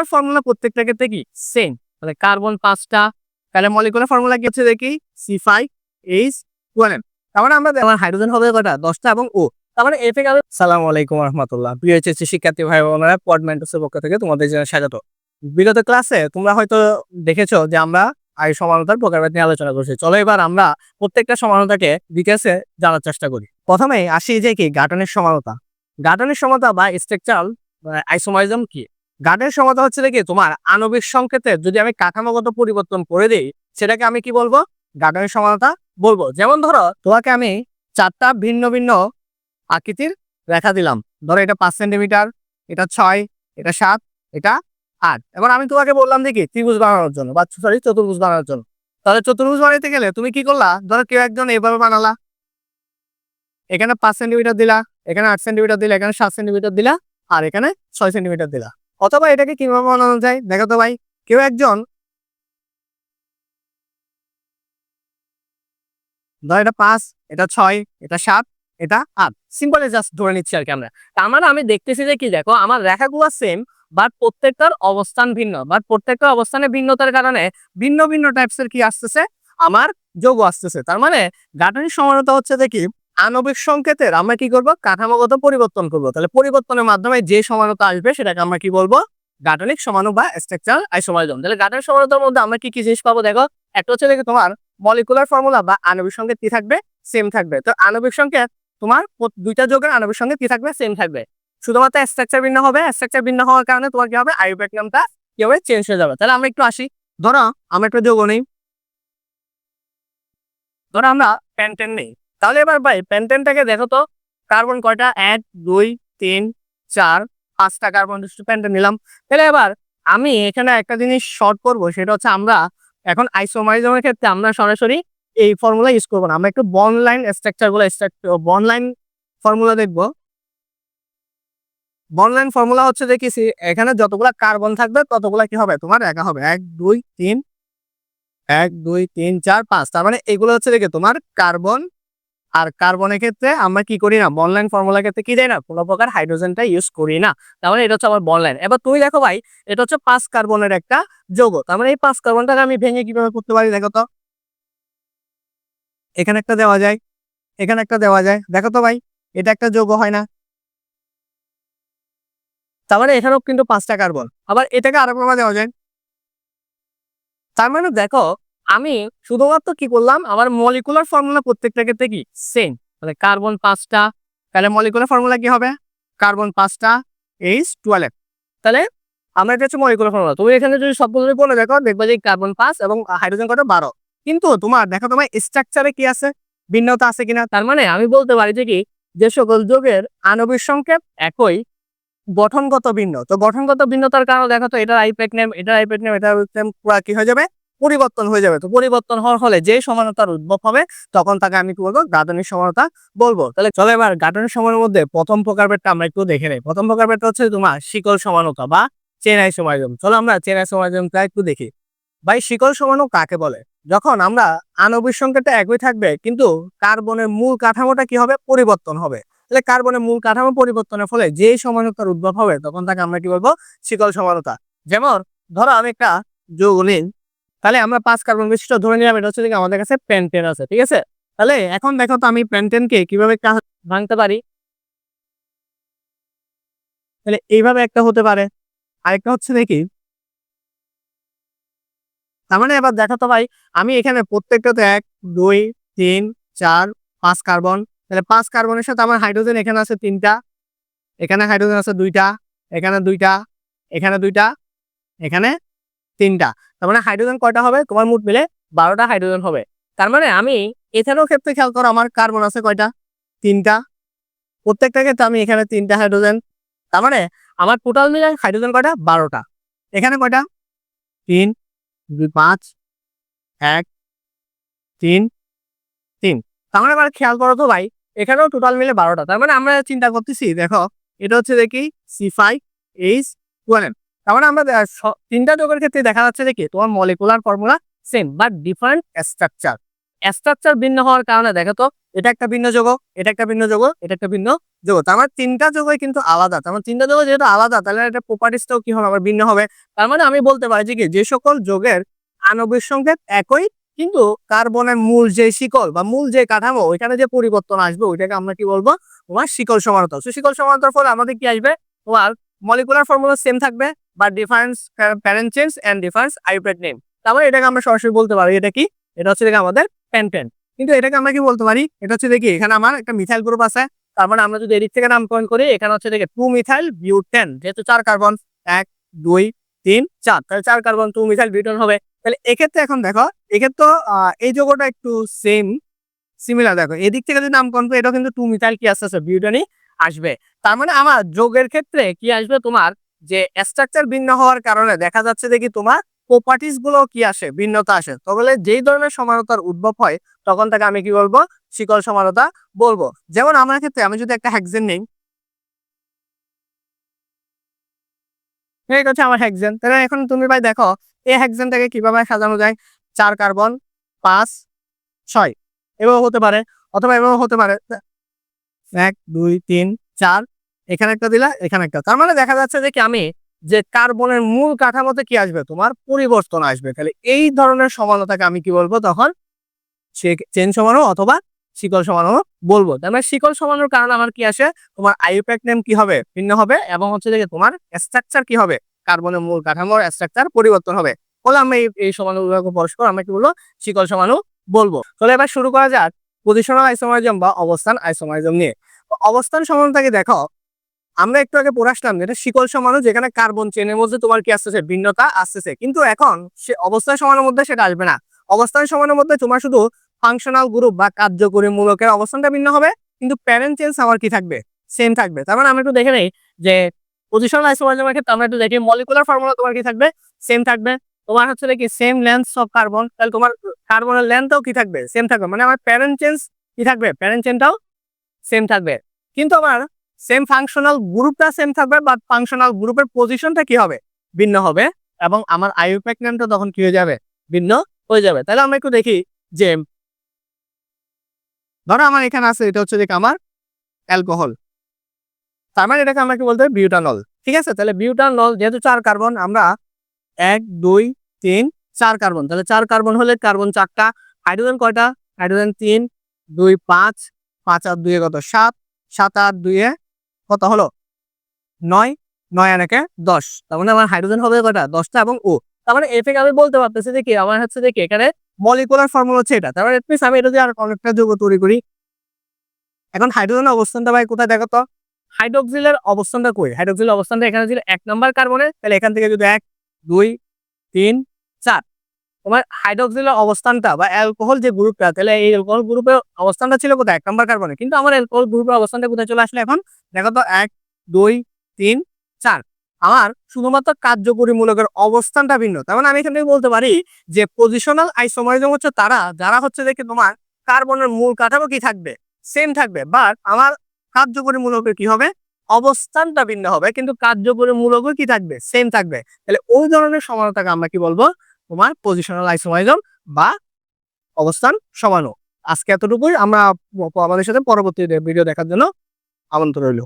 Molecular formula প্রত্যেকটা ক্ষেত্রে কি সেম তাহলে কার্বন পাঁচটা, তাহলে মলিকুলার ফর্মুলা কি হচ্ছে দেখি? সি ফাইভ এইচ টুয়েলভ তার মানে আমরা আমার হাইড্রোজেন হবে কটা দশটা এবং ও তার মানে এ থেকে আমি সালাম আলাইকুম রহমতুল্লাহ। প্রিয় এইচএসসি শিক্ষার্থী ভাই বোনেরা পডমেন্টসের পক্ষ থেকে তোমাদের জন্য স্বাগত। বিগত ক্লাসে তোমরা হয়তো দেখেছ যে আমরা আয় সমানতার প্রকারভেদ নিয়ে আলোচনা করছি। চলো এবার আমরা প্রত্যেকটা সমানতাকে ডিটেলসে জানার চেষ্টা করি। প্রথমে আসি যে কি? গাঠনের সমানতা। গাঠনের সমানতা বা স্ট্রাকচারাল আইসোমাইজম কি? গাঠনের সমানতা হচ্ছে কি তোমার আণবিক সংকেতের যদি আমি কাঠামোগত পরিবর্তন করে দিই, সেটাকে আমি কি বলব? গাঠনের সমানতা বলব। যেমন ধরো, তোমাকে আমি চারটা ভিন্ন ভিন্ন আকৃতির রেখা দিলাম। ধরো এটা পাঁচ সেন্টিমিটার, এটা ছয়, এটা সাত, এটা আট। এবার আমি তোমাকে বললাম দেখি ত্রিভুজ বানানোর জন্য বা সরি চতুর্ভুজ বানানোর জন্য। তাহলে চতুর্ভুজ বানাইতে গেলে তুমি কি করলা? ধরো কেউ একজন এভাবে বানালা। এখানে পাঁচ সেন্টিমিটার দিলা, এখানে আট সেন্টিমিটার দিলা, এখানে সাত সেন্টিমিটার দিলা, আর এখানে ছয় সেন্টিমিটার দিলা। অথবা এটাকে কীভাবে বানানো যায়? দেখো তো ভাই, কেউ একজন ধর এটা পাঁচ, এটা ছয়, এটা সাত, এটা আট। সিম্পলি জাস্ট ধরে নিচ্ছি আর কি আমরা। তার মানে আমি দেখতেছি যে কি দেখো, আমার রেখাগুলো সেম বাট প্রত্যেকটার অবস্থান ভিন্ন। বাট প্রত্যেকটা অবস্থানে ভিন্নতার কারণে ভিন্ন ভিন্ন টাইপসের কি আসতেছে? আমার যোগ আসতেছে। তার মানে গাঠনিক সমানতা হচ্ছে দেখি আণবিক সংকেতের আমরা কি করব? কাঠামোগত পরিবর্তন করব। তাহলে পরিবর্তনের মাধ্যমে যে সমানতা আসবে সেটাকে আমরা কি বলব? গাঠনিক সমানু বা স্ট্রাকচার আইসোমাইজম তাহলে গাঠনিক সমানতার মধ্যে আমরা কি কি জিনিস পাবো? দেখো, একটা হচ্ছে দেখি তোমার মলিকুলার ফর্মুলা বা আণবিক সংকেত কি থাকবে? সেম থাকবে। তো আণবিক সংকেত তোমার দুইটা যোগের আণবিক সংকেত কি থাকবে? সেম থাকবে। শুধুমাত্র স্ট্রাকচার ভিন্ন হবে। স্ট্রাকচার ভিন্ন হওয়ার কারণে তোমার কি হবে? আইউপ্যাক নামটা কি হবে চেঞ্জ হয়ে যাবে? তাহলে আমরা একটু আসি। ধরো, আমরা একটা যোগ নেই। ধরো, আমরা প্যান্টেন নেই। তাহলে এবার ভাই প্যান্টেনটাকে দেখো তো কার্বন কয়টা? এক, দুই, তিন, চার, পাঁচটা কার্বন প্যান্টেন নিলাম। তাহলে এবার আমি এখানে একটা জিনিস শর্ট করব, সেটা হচ্ছে আমরা এখন আইসোমাইজমের ক্ষেত্রে আমরা সরাসরি এই ফর্মুলা ইউজ করব না। আমরা একটু বন লাইন স্ট্রাকচারগুলো বন লাইন ফর্মুলা দেখব। বন লাইন ফর্মুলা হচ্ছে দেখেছি, এখানে যতগুলা কার্বন থাকবে ততগুলা কি হবে? তোমার একা হবে। এক, দুই, তিন, এক, দুই, তিন, চার, পাঁচ। তার মানে এগুলো হচ্ছে দেখে তোমার কার্বন আর কার্বনের ক্ষেত্রে আমরা কি করি না? বনলাইন ফর্মুলার ক্ষেত্রে কি দেয় না? কোনো প্রকার হাইড্রোজেনটা ইউজ করি না। তার মানে এটা হচ্ছে আমার বনলাইন এবার তুমি দেখো ভাই, এটা হচ্ছে পাঁচ কার্বনের একটা যৌগ। তার মানে এই পাঁচ কার্বনটাকে আমি ভেঙে কীভাবে করতে পারি দেখো তো? এখানে একটা দেওয়া যায়, এখানে একটা দেওয়া যায়। দেখো তো ভাই, এটা একটা যৌগ হয় না। তার মানে এখানেও কিন্তু পাঁচটা কার্বন আবার এটাকে আরও প্রমাণ দেওয়া যায়। তার মানে দেখো আমি শুধুমাত্র কি করলাম? আমার মলিকুলার ফর্মুলা প্রত্যেকটা ক্ষেত্রে কি সেম তাহলে কার্বন পাঁচটা, তাহলে মলিকুলার ফর্মুলা কি হবে? কার্বন পাঁচটা এইচ টুয়েলভ তাহলে আমরা এটা হচ্ছে মলিকুলার ফর্মুলা তুমি এখানে যদি সবগুলো বলে দেখো, দেখবে যে কার্বন পাঁচ এবং হাইড্রোজেন কত? বারো। কিন্তু তোমার, দেখো তোমার স্ট্রাকচারে কি আছে? ভিন্নতা আছে কিনা? তার মানে আমি বলতে পারি যে কি? যে সকল যোগের আণবিক সংকেত একই, গঠনগত ভিন্ন। তো গঠনগত ভিন্নতার কারণে দেখো তো, এটার আইপ্যাক নেম এটার আইপ্যাক নেম এটা পুরো কি হয়ে যাবে? পরিবর্তন হয়ে যাবে। তো পরিবর্তন হওয়ার ফলে যে সমানতার উদ্ভব হবে, তখন তাকে আমি কি বলব? গাঠনিক সমানতা বলব। তাহলে চলো এবার গাঠনিক সমানের মধ্যে প্রথম প্রকারভেদটা আমরা একটু দেখে নেই। প্রথম প্রকারভেদটা হচ্ছে তোমার শিকল সমানতা বা চেনাই সমাজম চলো আমরা চেনাই সমাজমটা একটু দেখি। ভাই, শিকল সমানু কাকে বলে? যখন আমরা আণবিক সংকেতটা একই থাকবে, কিন্তু কার্বনের মূল কাঠামোটা কি হবে? পরিবর্তন হবে। তাহলে কার্বনের মূল কাঠামো পরিবর্তনের ফলে যে সমানতার উদ্ভব হবে, তখন তাকে আমরা কি বলব? শিকল সমানতা। যেমন ধরো আমি একটা যৌগ নিই তাহলে আমরা পাঁচ কার্বন বিশিষ্ট ধরে নিলাম, এটা হচ্ছে আমাদের কাছে পেন্টেন আছে, ঠিক আছে? তাহলে এখন দেখো তো আমি পেন্টেনকে কীভাবে ভাঙতে পারি? তাহলে এইভাবে একটা হতে পারে। আরেকটা হচ্ছে দেখি। তার মানে এবার দেখো তো ভাই, আমি এখানে প্রত্যেকটাতে এক, দুই, তিন, চার, পাঁচ কার্বন। তাহলে পাঁচ কার্বনের সাথে আমার হাইড্রোজেন এখানে আছে তিনটা। এখানে হাইড্রোজেন আছে দুইটা, এখানে দুইটা এখানে দুইটা, এখানে তিনটা। তার মানে হাইড্রোজেন কয়টা হবে? তোমার মোট মিলে বারোটা হাইড্রোজেন হবে। তার মানে আমি এখানেও ক্ষেত্রে খেয়াল করো, আমার কার্বন আছে কয়টা? তিনটা। প্রত্যেকটা ক্ষেত্রে আমি এখানে তিনটা হাইড্রোজেন তার মানে আমার টোটাল মিলে হাইড্রোজেন কয়টা? বারোটা। এখানে কয়টা? তিন। দুই, পাঁচ। এক। তিন। তিন। তার মানে আবার খেয়াল করো তো ভাই, এখানেও টোটাল মিলে বারোটা। তার মানে আমরা চিন্তা করতেছি, দেখো, এটা হচ্ছে দেখি সি ফাইভ এইচ টুয়েলভ তার মানে আমরা তিনটা যোগের ক্ষেত্রে দেখা যাচ্ছে যে কি? তোমার molecular formula same but different structure structure ভিন্ন হওয়ার কারণে দেখো তো, এটা একটা ভিন্ন যোগ, এটা একটা ভিন্ন যোগ, এটা একটা ভিন্ন যোগ। তার মানে তিনটা যোগই কিন্তু আলাদা। তার মানে তিনটা যোগ যেহেতু আলাদা, তাহলে এটা প্রপার্টিসটাও কি হবে? আবার ভিন্ন হবে। তার মানে আমি বলতে পারি যে কি? যে সকল যোগের আণবিক সংকেত একই, কিন্তু কার্বনের মূল যে শিকল বা মূল যে কাঠামো, ওইখানে যে পরিবর্তন আসবে, ওইটাকে আমরা কি বলব? তোমার শিকল সমানতা শিকল সমানতার ফলে আমাদের কি আসবে? তোমার মলিকুলার ফর্মুলা সেম থাকবে। বা difference parent change and difference আইপ্রেট name তারপরে এটাকে আমরা সরাসরি বলতে পারি, এটা কি? এটা হচ্ছে দেখে আমাদের প্যান্টেন কিন্তু এটাকে আমরা কি বলতে পারি? এটা হচ্ছে দেখি, এখানে আমার একটা মিথাইল গ্রুপ আছে। তার মানে আমরা যদি এদিক থেকে নামকরণ করি, এখানে হচ্ছে দেখে টু মিথাইল বিউটেন যেহেতু চার কার্বন এক, দুই, তিন, চার। তাহলে চার কার্বন টু মিথাইল বিউটেন হবে। তাহলে এক্ষেত্রে এখন দেখো, এক্ষেত্রে এই যোগটা একটু সেম সিমিলার দেখো। এদিক থেকে যদি নামকরণ করি এটা কিন্তু টু মিথাইল কি আসতেছে বিউটেনই আসবে। তার মানে আমার যোগের ক্ষেত্রে কি আসবে তোমার? যে স্ট্রাকচার ভিন্ন হওয়ার কারণে দেখা যাচ্ছে দেখি তোমার প্রপার্টিসগুলো কি আসে, ভিন্নতা আসে। তাহলে যেই ধরনের সমানতার উদ্ভব হয়, তখন তাকে আমি কি বলব? শিকল সমানতা বলব। যেমন আমার ক্ষেত্রে আমি যদি একটা হ্যাকজেন নেই হচ্ছে আমার হ্যাকজেন তাহলে এখন তুমি ভাই দেখো, এই হ্যাকজেনটাকে কীভাবে সাজানো যায়? চার কার্বন, পাঁচ, ছয়। এভাবে হতে পারে, অথবা এভাবে হতে পারে। এক, দুই, তিন, চার। এখানে একটা দিলা, এখানে একটা। তার মানে দেখা যাচ্ছে যে কি আমি যে কার্বনের মূল কাঠামোতে কি আসবে? তোমার পরিবর্তন আসবে। তাহলে এই ধরনের সমানতাকে আমি কি বলব? তখন চেন সমানো অথবা শিকল সমানো বলব। তার মানে শিকল সমানোর কারণে আমার কি আসে? তোমার আইউপ্যাক নেম কি হবে? ভিন্ন হবে এবং হচ্ছে যে তোমার স্ট্রাকচার কি হবে? কার্বনের মূল কাঠামোর স্ট্রাকচার পরিবর্তন হবে। বলে আমরা এই সমানুগুলোকে পরস্পর আমরা কি বলব? শিকল সমানু বলব। তাহলে এবার শুরু করা যাক। পজিশনাল আইসোমাইজম বা অবস্থান আইসোমারিজম নিয়ে। অবস্থান সমানতাকে দেখো আমরা একটু আগে পড়ে আসলাম যেটা শিকল সমানু যেখানে কার্বন চেনের মধ্যে তোমার কি আসতেছে? ভিন্নতা আসতেছে। কিন্তু এখন সে অবস্থান সমানের মধ্যে সেটা আসবে না। অবস্থান সমানের মধ্যে তোমার শুধু ফাংশনাল গ্রুপ বা কার্যকরী মূলকের অবস্থানটা ভিন্ন হবে, কিন্তু প্যারেন্ট চেঞ্জ আমার কি থাকবে? সেম থাকবে। তার মানে আমরা একটু দেখে নেই যে পজিশনাল আইসোমারিজমের ক্ষেত্রে আমরা একটু দেখি মলিকুলার ফর্মুলা তোমার কি থাকবে? সেম থাকবে। তোমার হচ্ছে কি সেম লেন্থ অফ কার্বন তাহলে তোমার কার্বনের লেন্থও কি থাকবে? সেম থাকবে। মানে আমার প্যারেন্ট চেঞ্জ কি থাকবে? প্যারেন্ট চেনটাও সেম থাকবে। কিন্তু আমার সেম ফাংশনাল গ্রুপটা সেম থাকবে বাট ফাংশনাল গ্রুপের পজিশনটা কি হবে? ভিন্ন হবে, এবং আমার আইউপ্যাক নামটা তখন কি হয়ে যাবে? ভিন্ন হয়ে যাবে। তাহলে আমরা একটু দেখি যে, ধরো আমার এখানে আছে, এটা হচ্ছে দেখ আমার অ্যালকোহল তার মানে এটাকে আমরা কি বলতে পারি? বিউটানল ঠিক আছে? তাহলে বিউটানল যেহেতু চার কার্বন আমরা এক, দুই, তিন, চার কার্বন তাহলে চার কার্বন হলে কার্বন চারটা হাইড্রোজেন কয়টা? হাইড্রোজেন তিন, দুই, পাঁচ পাঁচ আর দুয়ে কত? সাত সাত আর দুয়ে কত হলো? নয় নয় আর একে দশ। তার মানে আমার হাইড্রোজেন হবে কটা দশটা এবং ও। তার মানে এ থেকে আমি বলতে পারতেছি যে কি, আমার হচ্ছে যে কি, এখানে মলিকুলার ফর্মুলা হচ্ছে এটা। তার মানে আমি এটা দিয়ে আর অনেকটা যৌগ তৈরি করি। এখন হাইড্রোজেনের অবস্থানটা ভাই কোথায় দেখো তো? হাইড্রোক্সিলের অবস্থানটা কই? হাইড্রোক্সিলের অবস্থানটা এখানে ছিল এক নম্বর কার্বনে তাহলে এখান থেকে যদি এক, দুই, তিন তোমার হাইড্রোক্সিলের অবস্থানটা বা অ্যালকোহল যে গ্রুপটা তাহলে এই অ্যালকোহল গ্রুপের অবস্থানটা ছিল কোথায়? এক নম্বর কার্বনে কিন্তু আমার অ্যালকোহল গ্রুপের অবস্থানটা কোথায় চলে আসলে এখন? দেখো তো, এক, দুই, তিন, চার। আমার শুধুমাত্র কার্যকরী মূলকের অবস্থানটা ভিন্ন। তার মানে আমি এখান বলতে পারি যে পজিশনাল আইসোমারিজম হচ্ছে তারা, যারা হচ্ছে দেখে তোমার কার্বনের মূল কাঠামো কি থাকবে? সেম থাকবে। বাট আমার কার্যকরী মূলকের কি হবে? অবস্থানটা ভিন্ন হবে। কিন্তু কার্যকরী মূলকও কি থাকবে? সেম থাকবে। তাহলে ওই ধরনের সমানতাকে আমরা কি বলব? তোমার পজিশনাল আইসোমাইজম বা অবস্থান সমানো আজকে এতটুকুই, আমরা আমাদের সাথে পরবর্তী ভিডিও দেখার জন্য আমন্ত্রণ রইল।